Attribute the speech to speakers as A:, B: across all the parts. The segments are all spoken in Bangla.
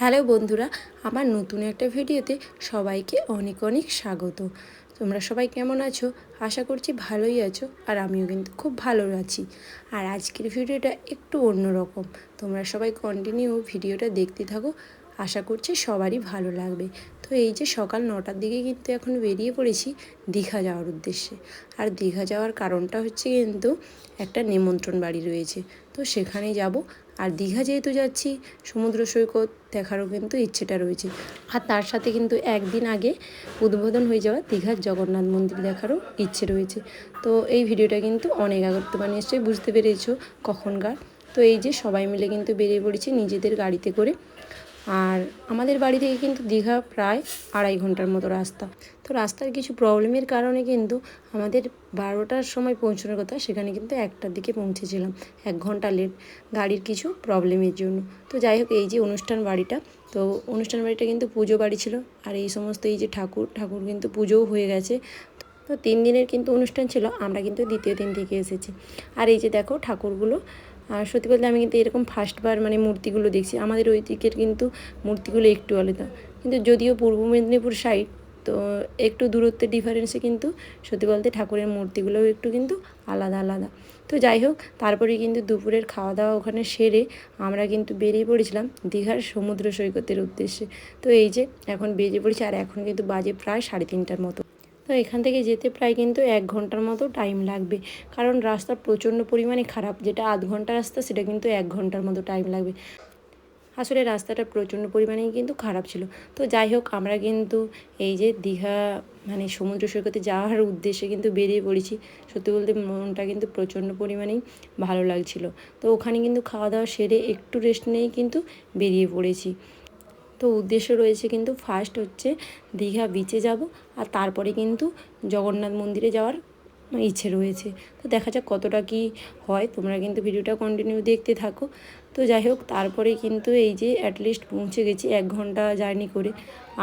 A: হ্যালো বন্ধুরা, আমার নতুন একটা ভিডিওতে সবাইকে অনেক অনেক স্বাগত। তোমরা সবাই কেমন আছো? আশা করছি ভালোই আছো আর আমিও কিন্তু খুব ভালো আছি। আর আজকের ভিডিওটা একটু অন্যরকম। তোমরা সবাই কন্টিনিউ ভিডিওটা দেখতে থাকো। আশা করছি সবারই ভালো লাগবে। তো এই যে সকাল নটার দিকে কিন্তু এখন বেরিয়ে পড়েছি দীঘা যাওয়ার উদ্দেশ্যে। আর দীঘা যাওয়ার কারণটা হচ্ছে কিন্তু একটা নিমন্ত্রণ বাড়ি রয়েছে। তো সেখানে যাব। আর দীঘা যেহেতু যাচ্ছি, সমুদ্র সৈকত দেখারও কিন্তু ইচ্ছেটা রয়েছে। আর তার সাথে কিন্তু একদিন আগে উদ্বোধন হয়ে যাওয়া দীঘার জগন্নাথ মন্দির দেখারও ইচ্ছে রয়েছে। তো এই ভিডিওটা কিন্তু অনেক আগে তোমরা নিশ্চয়ই বুঝতে পেরেছ কখনকার। তো এই যে সবাই মিলে কিন্তু বেরিয়ে পড়েছি নিজেদের গাড়িতে করে। আর আমাদের বাড়ি থেকে কিন্তু দীঘা প্রায় আড়াই ঘণ্টার মতো রাস্তা। তো রাস্তার কিছু প্রবলেমের কারণে কিন্তু আমাদের বারোটার সময় পৌঁছানোর কথা, সেখানে কিন্তু একটার দিকে পৌঁছেছিলাম। এক ঘণ্টা লেট গাড়ির কিছু প্রবলেমের জন্য। তো যাই হোক, এই যে অনুষ্ঠান বাড়িটা, তো অনুষ্ঠান বাড়িটা কিন্তু পুজো বাড়ি ছিল। আর এই সমস্ত এই যে ঠাকুর ঠাকুর কিন্তু পুজোও হয়ে গেছে। তো তিন দিনের কিন্তু অনুষ্ঠান ছিল, আমরা কিন্তু দ্বিতীয় দিন থেকে এসেছি। আর এই যে দেখো, ঠাকুরগুলো আর সত্যি বলতে আমি কিন্তু এরকম ফার্স্টবার মানে মূর্তিগুলো দেখছি। আমাদের ওই দিকের কিন্তু মূর্তিগুলো একটু আলাদা। কিন্তু যদিও পূর্ব মেদিনীপুর সাইড তো একটু দূরত্বের ডিফারেন্সে কিন্তু সত্যি বলতে ঠাকুরের মূর্তিগুলোও একটু কিন্তু আলাদা আলাদা। তো যাই হোক, তারপরে কিন্তু দুপুরের খাওয়া দাওয়া ওখানে সেরে আমরা কিন্তু বেরিয়ে পড়েছিলাম দীঘার সমুদ্র সৈকতের উদ্দেশ্যে। তো এই যে, এখন বেরিয়ে পড়েছি আর এখন কিন্তু বাজে প্রায় সাড়ে তিনটার মতো। তো এখান থেকে যেতে প্রায় কিন্তু এক ঘণ্টার মতো টাইম লাগবে। কারণ রাস্তা প্রচণ্ড পরিমাণে খারাপ। যেটা আধ ঘণ্টা রাস্তা, সেটা কিন্তু এক ঘণ্টার মতো টাইম লাগবে। আসলে রাস্তাটা প্রচণ্ড পরিমাণেই কিন্তু খারাপ ছিল। তো যাই হোক, আমরা কিন্তু এই যে দীঘা মানে সমুদ্র সৈকতে যাওয়ার উদ্দেশ্যে কিন্তু বেরিয়ে পড়েছি। সত্যি বলতে মনটা কিন্তু প্রচণ্ড পরিমাণেই ভালো লাগছিল। তো ওখানে কিন্তু খাওয়া দাওয়া সেরে একটু রেস্ট নিয়েই কিন্তু বেরিয়ে পড়েছি। তো উদ্দেশ্য রয়েছে কিন্তু ফার্স্ট হচ্ছে দীঘা বিচে যাব, আর তারপরে কিন্তু জগন্নাথ মন্দিরে যাওয়ার ইচ্ছে রয়েছে। তো দেখা যাক কতটা কি হয়, তোমরা কিন্তু ভিডিওটা কন্টিনিউ দেখতে থাকো। তো যাই হোক, তারপরে কিন্তু এই যে অ্যাটলিস্ট পৌঁছে গেছি এক ঘণ্টা জার্নি করে,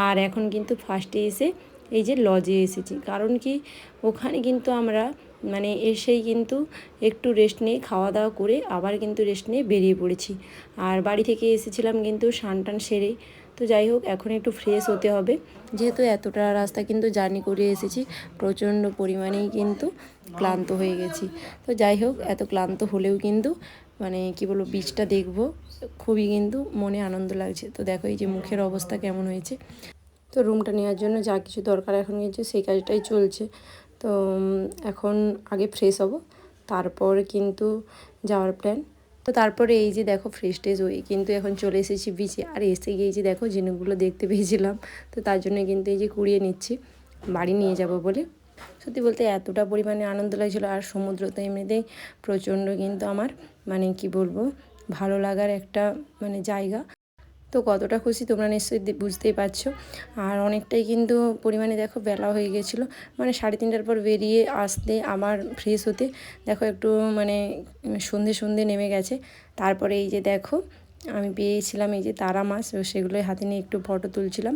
A: আর এখন কিন্তু ফার্স্টে এসে এই যে লজে এসেছি। কারণ কি, ওখানে কিন্তু আমরা মানে এসেই কিন্তু একটু রেস্ট নিয়ে খাওয়া দাওয়া করে আবার কিন্তু রেস্ট নিয়ে বেরিয়ে পড়েছি। আর বাড়ি থেকে এসেছিলাম কিন্তু স্নান টান সেরেই তো যাই হোক, এখন একটু ফ্রেশ হতে হবে। যেহেতু এতটা রাস্তা কিন্তু জার্নি করে এসেছি, প্রচণ্ড পরিমাণেই কিন্তু ক্লান্ত হয়ে গেছি। তো যাই হোক, এত ক্লান্ত হলেও কিন্তু মানে কি বলব বীজটা দেখব, খুবই কিন্তু মনে আনন্দ লাগছে। তো দেখো এই যে মুখের অবস্থা কেমন হয়েছে। তো রুমটা নেওয়ার জন্য যা কিছু দরকার এখন কিন্তু সেই কাজটাই চলছে। তো এখন আগে ফ্রেশ হব, তারপর কিন্তু যাওয়ার প্ল্যান তো তারপরে এই যে দেখো ফ্রেশ টেজ ওই কিন্তু এখন চলে এসেছি বিচে আর এসে গিয়ে যে দেখো জিনিসগুলো দেখতে পেয়েছিলাম। তো তার জন্য কিন্তু এই যে কুড়িয়ে নিচ্ছি। বাড়ি নিয়ে যাব বলে। সত্যি বলতে এতটা পরিমাণে আনন্দ লাগছিল। আর সমুদ্র তো এমনিতেই প্রচণ্ড কিন্তু আমার মানে কি বলব? ভালো লাগার একটা মানে জায়গা। তো কতটা খুশি তোমরা নিশ্চয়ই বুঝতেই পারছ। আর অনেকটাই কিন্তু পরিমাণে দেখো বেলা হয়ে গেছিল। মানে সাড়ে তিনটার পর বেরিয়ে আসতে আবার ফ্রেশ হতে দেখো একটু মানে সন্ধে সন্ধে নেমে গেছে। তারপরে এই যে দেখো আমি পেয়েছিলাম এই যে তারা মাছ সেগুলোই হাতে নিয়ে একটু ফটো তুলছিলাম।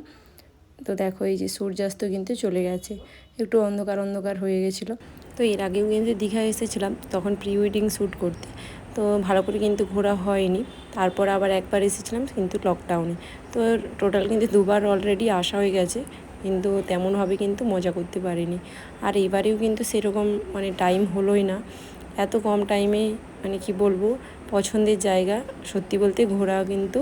A: তো দেখো এই যে সূর্যাস্ত কিন্তু চলে গেছে। একটু অন্ধকার অন্ধকার হয়ে গেছিল। তো এর আগেও কিন্তু দীঘা এসেছিলাম তখন প্রি ওয়েডিং শ্যুট করতে। তো ভালো করে কিন্তু ঘোরা হয়নি। তারপর আবার একবার এসেছিলাম কিন্তু লকডাউনে তো টোটাল কিন্তু দুবার অলরেডি আসা হয়ে গেছে, কিন্তু তেমনভাবে কিন্তু মজা করতে পারিনি। আর এবারেও কিন্তু সেরকম মানে টাইম হলোই না। এত কম টাইমে মানে কি বলব, পছন্দের জায়গা সত্যি বলতে ঘোরা কিন্তু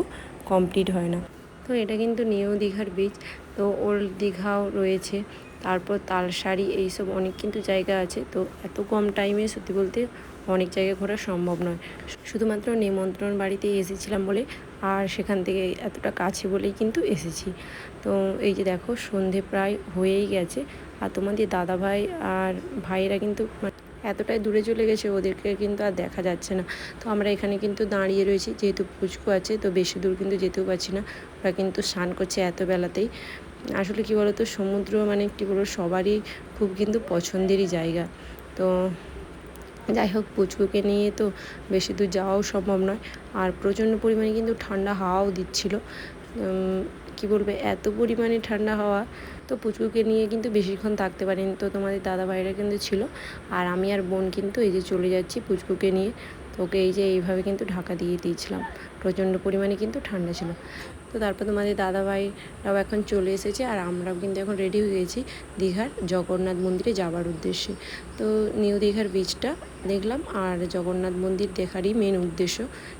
A: কমপ্লিট হয় না। তো এটা কিন্তু নিউ দীঘার বীচ তো ওল্ড দীঘাও রয়েছে। তারপর তালসারি এইসব অনেক কিন্তু জায়গা আছে। তো এত কম টাইমে সত্যি বলতে অনেক জায়গায় ঘোরা সম্ভব নয়। শুধুমাত্র নিমন্ত্রণ বাড়িতে এসেছিলাম বলে আর সেখান থেকে এতটা কাছে বলেই কিন্তু এসেছি। তো এই যে দেখো সন্ধে প্রায় হয়েই গেছে আর তোমাদের দাদা ভাই আর ভাইয়েরা কিন্তু এতটাই দূরে চলে গেছে ওদেরকে কিন্তু আর দেখা যাচ্ছে না। তো আমরা এখানে কিন্তু দাঁড়িয়ে রয়েছি, যেহেতু পুচকু আছে তো বেশি দূর কিন্তু যেতেও পারছি না। ওরা কিন্তু স্নান করছে এত বেলাতেই। আসলে কী বলতো, সমুদ্র মানে কী বলব সবারই খুব কিন্তু পছন্দেরই জায়গা। তো যাই হোক, পুচকুকে নিয়ে তো বেশি দূর যাওয়াও সম্ভব নয়। আর প্রচণ্ড পরিমাণে কিন্তু ঠান্ডা হাওয়াও দিচ্ছিল। কি বলবে, এত পরিমাণে ঠান্ডা হাওয়া, তো পুচকুকে নিয়ে কিন্তু বেশিক্ষণ থাকতে পারিনি। তো তোমাদের দাদা ভাইরা কিন্তু ছিল। আর আমি আর বোন কিন্তু এই যে চলে যাচ্ছি পুচকুকে নিয়ে। ওকে এই যে এইভাবে কিন্তু ঢাকা দিয়ে দিয়েছিলাম। প্রচণ্ড পরিমাণে কিন্তু ঠান্ডা ছিল। তো তারপর তোমাদের দাদাভাইরাও এখন চলে এসেছে আর আমরাও কিন্তু এখন রেডি হয়ে গেছি দীঘার জগন্নাথ মন্দিরে যাওয়ার উদ্দেশ্যে। তো নিউ দীঘার বীচটা দেখলাম আর জগন্নাথ মন্দির দেখারই মেন উদ্দেশ্য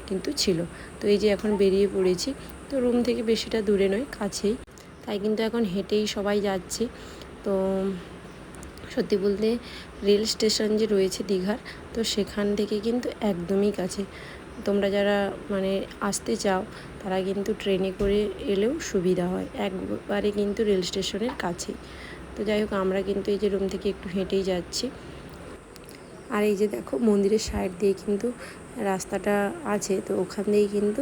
A: কিন্তু ছিল। তো এই যে এখন বেরিয়ে পড়েছি, তো রুম থেকে বেশিটা দূরে নয়, কাছেই। তাই কিন্তু এখন হেঁটেই সবাই যাচ্ছি। তো সত্যি বলতে রেল স্টেশন যে রয়েছে দীঘার, তো সেখান থেকে কিন্তু একদমই কাছে। তোমরা যারা মানে আসতে চাও, তারা কিন্তু ট্রেনে করে এলেও সুবিধা হয়। একবারে কিন্তু রেল স্টেশনের কাছেই। তো যাই হোক, আমরা কিন্তু এই যে রুম থেকে একটু হেঁটেই যাচ্ছি। আর এই যে দেখো, মন্দিরের সাইড দিয়ে কিন্তু রাস্তাটা আছে, তো ওখান দিয়েই কিন্তু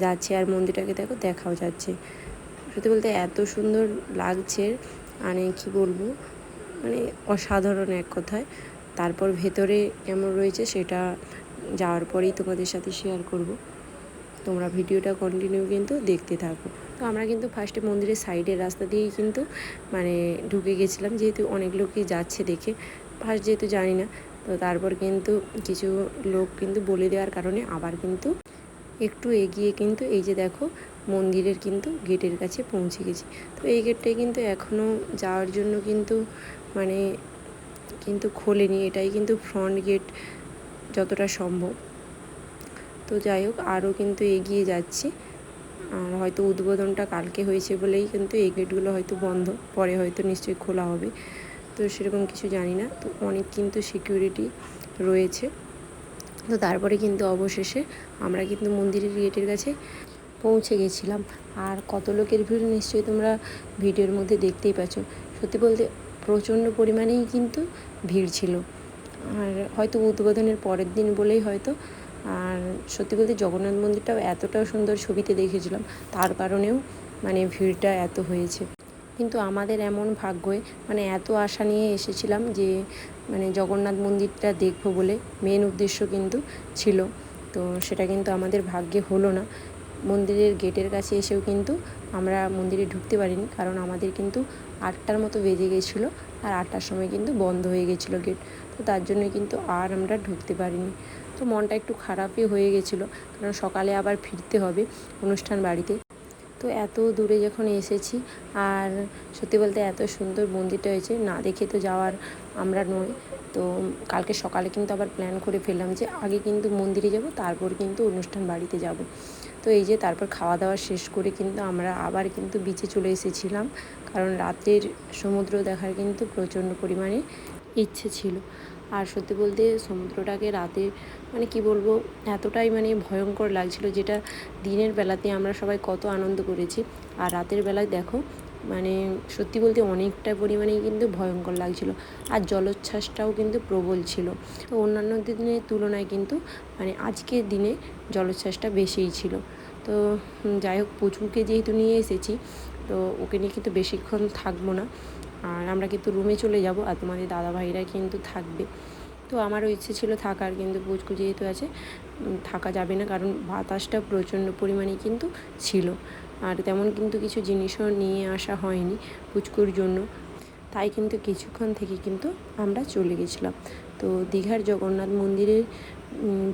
A: যাচ্ছে। আর মন্দিরটাকে দেখো, দেখাও যাচ্ছে। সত্যি বলতে এত সুন্দর লাগছে মানে কি বলব মানে অসাধারণ এক কথায়। তারপর ভেতরে কেমন রয়েছে, সেটা যাওয়ার পরেই তোমাদের সাথে শেয়ার করব। তোমরা ভিডিওটা কন্টিনিউ কিন্তু দেখতে থাকো। তো আমরা কিন্তু ফার্স্টে মন্দিরের সাইডের রাস্তা দিয়েই কিন্তু মানে ঢুকে গেছিলাম। যেহেতু অনেক লোকই যাচ্ছে দেখে ফার্স্ট যেহেতু জানি না, তো তারপর কিন্তু কিছু লোক কিন্তু বলে দেওয়ার কারণে আবার কিন্তু একটু এগিয়ে কিন্তু এই যে দেখো, মন্দিরের কিন্তু গেটের কাছে পৌঁছে গেছি। তো এই গেটটাই কিন্তু এখনও যাওয়ার জন্য কিন্তু মানে কিন্তু খোলেনি। এটাই কিন্তু ফ্রন্ট গেট যতটা সম্ভব। তো যাই হোক, আরও কিন্তু এগিয়ে যাচ্ছি। হয়তো উদ্বোধনটা কালকে হয়েছে বলেই কিন্তু এই গেটগুলো হয়তো বন্ধ, পরে হয়তো নিশ্চয়ই খোলা হবে। তো সেরকম কিছু জানি না। তো অনেক কিন্তু সিকিউরিটি রয়েছে। তো তারপরে কিন্তু অবশেষে আমরা কিন্তু মন্দিরের গেটের কাছে পৌঁছে গেছিলাম। আর কত লোকের ভিড় নিশ্চয়ই তোমরা ভিডিওর মধ্যে দেখতেই পাচ্ছ। সত্যি বলতে প্রচণ্ড পরিমাণেই কিন্তু ভিড় ছিল। আর হয়তো উদ্বোধনের পরের দিন বলেই হয়তো। আর সত্যি বলতে জগন্নাথ মন্দিরটাও এতটাও সুন্দর ছবিতে দেখেছিলাম, তার কারণেও মানে ভিড়টা এত হয়েছে। কিন্তু আমাদের এমন ভাগ্যই মানে এত আশা নিয়ে এসেছিলাম যে মানে জগন্নাথ মন্দিরটা দেখব বলে মেন উদ্দেশ্য কিন্তু ছিল। তো সেটা কিন্তু আমাদের ভাগ্যে হলো না। মন্দিরের গেটের কাছে এসেও কিন্তু আমরা মন্দিরে ঢুকতে পারিনি, কারণ আমাদের কিন্তু আটটার মতো বেজে গেছিল আর আটটার সময় কিন্তু বন্ধ হয়ে গেছিল গেট তো তার জন্য কিন্তু আর আমরা ঢুকতে পারিনি। তো মনটা একটু খারাপই হয়ে গেছিল। কারণ সকালে আবার ফিরতে হবে অনুষ্ঠান বাড়িতে। তো এত দূরে যখন এসেছি, আর সত্যি বলতে এত সুন্দর মন্দিরটা হয়েছে, না দেখে তো যাওয়ার আমরা নই। তো কালকে সকালে কিন্তু আবার প্ল্যান করে ফেললাম যে আগে কিন্তু মন্দিরে যাব, তারপর কিন্তু অনুষ্ঠান বাড়িতে যাব। তো এই যে তারপর খাওয়া দাওয়া শেষ করে কিন্তু আমরা আবার কিন্তু বিচে চলে এসেছিলাম, কারণ রাতের সমুদ্র দেখার কিন্তু প্রচণ্ড পরিমাণে ইচ্ছে ছিল। আর সত্যি বলতে সমুদ্রটাকে রাতে মানে কি বলব, এতটাই মানে ভয়ঙ্কর লাগছিল যেটা দিনের বেলাতে আমরা সবাই কত আনন্দ করেছি। আর রাতের বেলায় দেখো মানে সত্যি বলতে অনেকটা পরিমাণেই কিন্তু ভয়ঙ্কর লাগছিল। আর জলোচ্ছ্বাসটাও কিন্তু প্রবল ছিল। তো অন্যান্য দিনের তুলনায় কিন্তু মানে আজকের দিনে জলোচ্ছ্বাসটা বেশিই ছিল। তো যাই হোক পুচুকে যেহেতু নিয়ে এসেছি, তো ওকে নিয়ে কিন্তু বেশিক্ষণ থাকব না। আর আমরা কিন্তু রুমে চলে যাব আর তোমাদের দাদাভাইরা কিন্তু থাকবে। তো আমারও ইচ্ছে ছিল থাকার কিন্তু পুচকু যেহেতু আছে থাকা যাবে না কারণ বাতাসটা প্রচণ্ড পরিমাণে কিন্তু ছিল। আর তেমন কিন্তু কিছু জিনিসও নিয়ে আসা হয়নি পুচকুর জন্য। তাই কিন্তু কিছুক্ষণ থেকে কিন্তু আমরা চলে গেছিলাম। তো দীঘার জগন্নাথ মন্দিরের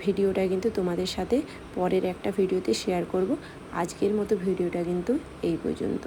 A: ভিডিওটা কিন্তু তোমাদের সাথে পরের একটা ভিডিওতে শেয়ার করব। আজকের মতো ভিডিওটা কিন্তু এই পর্যন্ত।